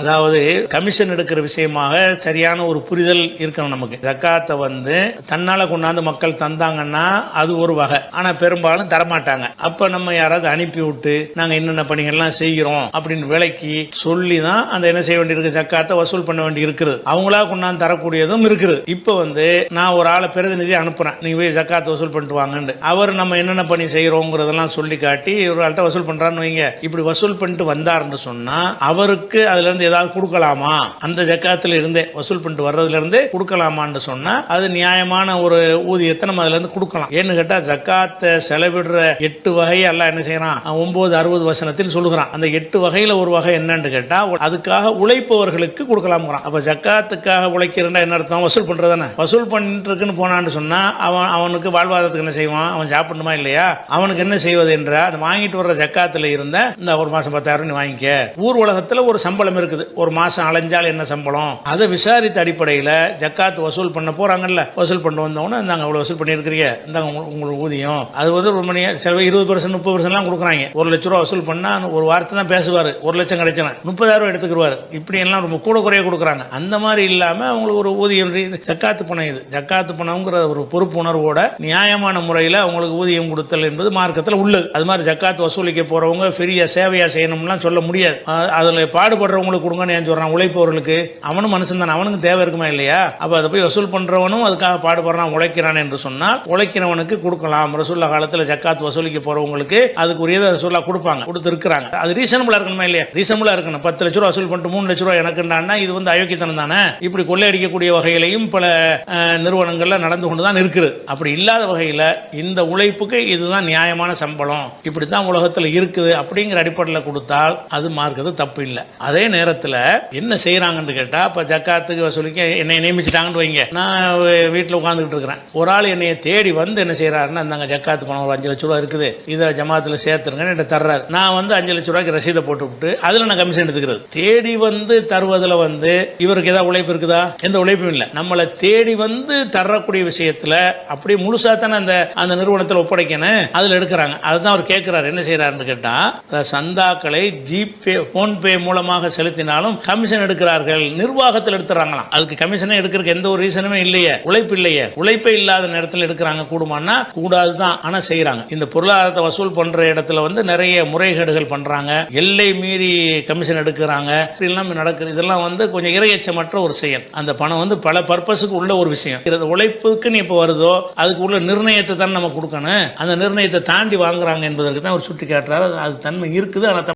அதாவது கமிஷன் எடுக்கிற விஷயமாக சரியான ஒரு புரிதல் இருக்கணும் நமக்கு. ஜக்காத்தை வந்து தன்னால கொண்டாந்து மக்கள் தந்தாங்கன்னா அது ஒரு வகை. ஆனா பெரும்பாலும் தரமாட்டாங்க. அப்ப நம்ம யாராவது அனுப்பி விட்டு நாங்க என்னென்ன பணிகள்லாம் செய்கிறோம் அப்படின்னு விலைக்கு சொல்லி தான் அந்த என்ன செய்ய வேண்டியிருக்கு? ஜக்காத்தை வசூல் பண்ண வேண்டி இருக்குது. அவங்களா கொண்டாந்து தரக்கூடியதும் இருக்குது. இப்ப வந்து நான் ஒரு ஆளை பிரதிநிதி அனுப்புறேன். நீங்க போய் ஜக்காத்தை வசூல் பண்ணிட்டு வாங்கன்னு அவர் நம்ம என்னென்ன பணி செய்யறோங்கிறதெல்லாம் சொல்லி காட்டி ஒரு ஆள்கிட்ட வசூல் பண்றான்னு வைங்க. இப்படி வசூல் பண்ணிட்டு வந்தாருன்னு சொன்னா அவருக்கு அதுல இருந்து ஏதாவது கொடுக்கலாமா? அந்த ஜக்காத்துல இருந்தே வசூல் பண்ணிட்டு வர்றதுல இருந்தே கொடுக்கலாமான்னு சொன்னா அது நியாயமான ஒரு ஊதியத்தை நம்ம அதுல இருந்து கொடுக்கலாம். ஏன்னு கேட்டா ஜக்காத்தை செலவிடுற எட்டு வகையை எல்லாம் என்ன செய்யறான்? ஒன்பது அறுபது வசனத்தில் சொல்லுகிறான். அந்த எட்டு வகையில ஒரு வகை என்னன்னு கேட்டா அதுக்காக உழைப்பவர்களுக்கு கொடுக்கலாம் அப்ப ஜக்காத்துக்காக உழைக்கிறேன்னா என்ன அர்த்தம்? வசூல் பண்றதானே வசூல் பண்ணிட்டு இருக்குன்னு போனான்னு சொன்னா அவன் அவனுக்கு வாழ்வாதாரத்துக்கு என்ன செய்வான்? அவன் சாப்பிடணுமா இல்லையா? அவனுக்கு என்ன செய்வது என்ற அது வாங்கிட்டு வர்ற ஜக்காத்துல இருந்த இந்த ஒரு மாசம் பத்தாயிரம் வாங்கிக்க. ஊர் உலகத்துல ஒரு சம்பளம் இருக்கு. இருக்குது. ஒரு மாசம் அலைஞ்சால் என்ன சம்பளம்? அதை விசாரித்த அடிப்படையில் ஜக்காத் வசூல் பண்ண போறாங்கல்ல. வசூல் பண்ண வந்தவொடனே இந்தாங்க அவ்வளோ வசூல் பண்ணியிருக்கிறீங்க. இந்தாங்க உங்களுக்கு ஊதியம். அது வந்து ஒரு மணி சில இருபது பர்சன்ட் முப்பது பர்சன்ட்லாம் கொடுக்குறாங்க. ஒரு லட்ச ரூபா வசூல் பண்ணா ஒரு வார்த்தை தான் பேசுவார். ஒரு லட்சம் கிடைச்சன முப்பதாயிரம் ரூபா எடுத்துக்கிடுவார் இப்படி எல்லாம் ரொம்ப கூட குறைய கொடுக்குறாங்க. அந்த மாதிரி இல்லாம அவங்களுக்கு ஒரு ஊதியம் ஜக்காத்து பணம் இது. ஜக்காத்து பணம்ங்கிற ஒரு பொறுப்புணர்வோட நியாயமான முறையில் அவங்களுக்கு ஊதியம் கொடுத்தல் என்பது மார்க்கத்தில் உள்ளது. அது மாதிரி ஜக்காத்து வசூலிக்க போறவங்க பெரிய சேவையா செய்யணும்லாம் சொல்ல முடியாது. அதில் பாடுபடுறவங்களுக்கு கொடுங்கன்னு ஏன் சொல்றான்? உழைப்பவர்களுக்கு அவனும் மனுஷன் தான் அவனுக்கு தேவை இருக்குமா இல்லையா? அப்ப அதை போய் வசூல் பண்றவனும் அதுக்காக பாடுபடுறான் உழைக்கிறான் என்று சொன்னால் உழைக்கிறவனுக்கு கொடுக்கலாம். ரசூல்லா காலத்துல ஜக்காத் வசூலிக்க போறவங்களுக்கு அதுக்குரியதை ரசூல்லா கொடுப்பாங்க கொடுத்து இருக்கிறாங்க அது ரீசனபிளா இருக்கணுமா இல்லையா? ரீசனபிளா இருக்கணும். பத்து லட்ச ரூபா வசூல் பண்ணிட்டு மூணு லட்ச ரூபா எனக்குண்டான்னா இது வந்து அயோக்கியத்தனம் தானே? இப்படி கொள்ளையடிக்கக்கூடிய வகையிலையும் பல நிறுவனங்களில் நிறுவனங்கள்ல நடந்து கொண்டு தான் இருக்குது. அப்படி இல்லாத வகையில இந்த உழைப்புக்கு இதுதான் நியாயமான சம்பளம். இப்படி தான் உலகத்தில் இருக்குது அப்படிங்கிற அடிப்படையில் கொடுத்தால் அது மார்க்கிறது தப்பு இல்லை. அதே நேரத்தில் என்ன செய்யறாங்கன்னு கேட்டா இப்போ ஜக்காத்துக்கு வசூலிக்க என்னை நியமிச்சிட்டாங்கன்னு வைங்க. நான் வீட்டில் உட்காந்துக்கிட்டு இருக்கிறேன். ஒரு ஆள் என்னைய தேடி வந்து என்ன செய்கிறாருன்னா இந்தாங்க ஜக்காத்து பணம் ஒரு அஞ்சு லட்ச ரூபா இருக்குது. இதை ஜமாத்துல சேர்த்துருங்கன்னு என்கிட்ட தர்றாரு. நான் வந்து அஞ்சு லட்ச ரூபாய்க்கு ரசீதை போட்டு விட்டு அதில் நான் கமிஷன் எடுத்துக்கிறது. தேடி வந்து தருவதில் வந்து இவருக்கு ஏதாவது உழைப்பு இருக்குதா? எந்த உழைப்பும் இல்லை. நம்மளை தேடி வந்து தரக்கூடிய விஷயத்துல அப்படி முழுசா தானே அந்த அந்த நிறுவனத்தில் ஒப்படைக்கணும். அதுல எடுக்கிறாங்க. அதுதான் அவர் கேட்குறாரு. என்ன செய்கிறாருன்னு கேட்டா சந்தாக்களை ஜிபே போன்பே மூலமாக செலுத்தி நடத்தினாலும் கமிஷன் எடுக்கிறார்கள் நிர்வாகத்தில் எடுத்துறாங்களாம். அதுக்கு கமிஷனே எடுக்கிறதுக்கு எந்த ஒரு ரீசனுமே இல்லையே. உழைப்பு இல்லையே. உழைப்பே இல்லாத நேரத்தில் எடுக்கிறாங்க கூடுமானா கூடாது தான். ஆனால் செய்கிறாங்க இந்த பொருளாதாரத்தை வசூல் பண்ற இடத்துல வந்து நிறைய முறைகேடுகள் பண்றாங்க. எல்லை மீறி கமிஷன் எடுக்கிறாங்க. இப்படி நடக்குது. இதெல்லாம் வந்து கொஞ்சம் இரையச்சமற்ற ஒரு செயல். அந்த பணம் வந்து பல பர்பஸுக்கு உள்ள ஒரு விஷயம். இது உழைப்புக்குன்னு இப்போ வருதோ அதுக்கு உள்ள நிர்ணயத்தை தான் நம்ம கொடுக்கணும். அந்த நிர்ணயத்தை தாண்டி வாங்குறாங்க என்பதற்கு தான் அவர் சுட்டி காட்டுறாரு அது தன்மை இருக்குது. ஆனால்